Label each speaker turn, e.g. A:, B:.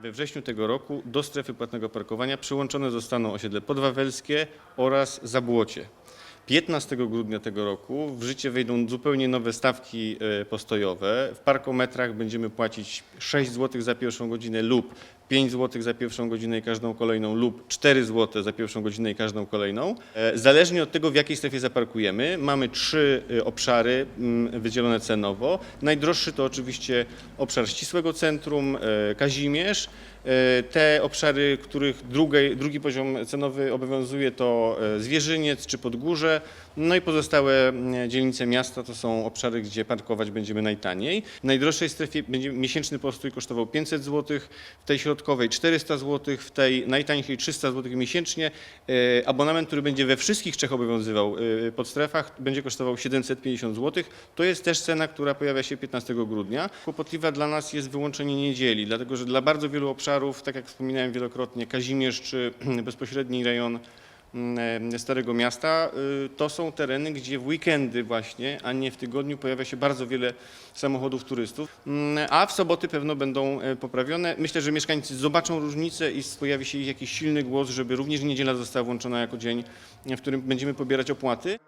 A: We wrześniu tego roku do strefy płatnego parkowania przyłączone zostaną osiedle Podwawelskie oraz Zabłocie. 15 grudnia tego roku w życie wejdą zupełnie nowe stawki e, postojowe. W parkometrach będziemy płacić 6 zł za pierwszą godzinę lub 5 zł za pierwszą godzinę i każdą kolejną lub 4 zł za pierwszą godzinę i każdą kolejną. E, Zależnie od tego, w jakiej strefie zaparkujemy, mamy trzy e, obszary mm, wydzielone cenowo. Najdroższy to oczywiście obszar ścisłego centrum, e, Kazimierz. E, Te obszary, których drugi, drugi poziom cenowy obowiązuje to Zwierzyniec czy Podgórze, no i pozostałe mm, dzielnice miasta to są obszary, gdzie parkować będziemy najtaniej. W najdroższej strefie będzie miesięczny postój kosztował 500 zł, w tej środkowej 400 zł, w tej najtańszej 300 zł miesięcznie. E, Abonament, który będzie we wszystkich trzech obowiązywał e, podstrefach, będzie kosztował 750 zł. To jest też cena, która pojawia się 15 grudnia. Kłopotliwa dla nas jest wyłączenie niedzieli, dlatego że dla bardzo wielu obszarów, tak jak wspominałem wielokrotnie, Kazimierz czy bezpośredni rejon Starego Miasta, y, to są tereny, gdzie w weekendy właśnie, a nie w tygodniu pojawia się bardzo wiele samochodów turystów, Mm, a w soboty pewno będą e, poprawione. Myślę, że mieszkańcy zobaczą różnicę i pojawi się ich jakiś silny głos, żeby również niedziela została włączona jako dzień, w którym będziemy pobierać opłaty.